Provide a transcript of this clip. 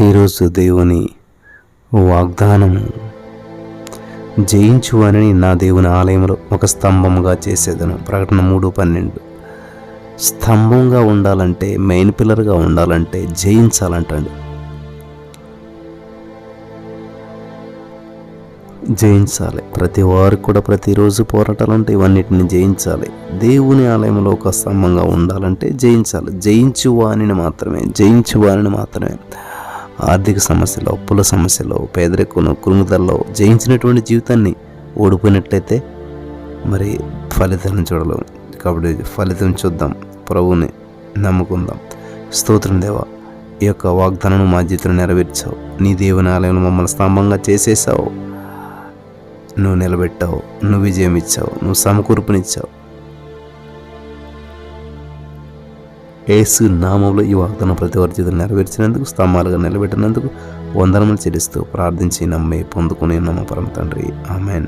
ఈరోజు దేవుని వాగ్దానము జయించు అని నా దేవుని ఆలయంలో ఒక స్తంభముగా చేసేదను. ప్రకటన మూడు పన్నెండు. స్తంభంగా ఉండాలంటే మెయిన్ పిల్లర్గా ఉండాలంటే జయించాలంటండి. జయించాలి. ప్రతి వారికి కూడా ప్రతిరోజు పోరాటాలు ఉంటాయి ఇవన్నిటిని జయించాలి. దేవుని ఆలయంలో ఒక స్తంభంగా ఉండాలంటే జయించాలి. జయించువానిని మాత్రమే జయించువానిని మాత్రమే. ఆర్థిక సమస్యలో అప్పుల సమస్యలో పేదరికంలో కురుగుదలలో జయించినటువంటి జీవితాన్ని ఓడిపోయినట్లయితే మరి ఫలితాన్ని చూడలేము కాబట్టి ఫలితం చూద్దాం. ప్రభువుని నమ్ముకుందాం. స్తోత్రం దేవా ఈ యొక్క వాగ్దానం మా జీవితంలో నెరవేర్చావు. నీ దేవుని ఆలయంలో మమ్మల్ని స్తంభంగా చేసేసావు. నువ్వు నిలబెట్టావు. నువ్వు విజయం ఇచ్చావు. నువ్వు సమకూర్పునిచ్చావు. ఏసు నామంలో ఈ వాగ్దానం ప్రతి వారి జీవితం నెరవేర్చినందుకు స్తంభాలుగా నిలబెట్టినందుకు వందనములు చెల్లిస్తూ ప్రార్థించి నమ్మి పొందుకుని నమ్మ పరమ తండ్రి. ఆమెన్.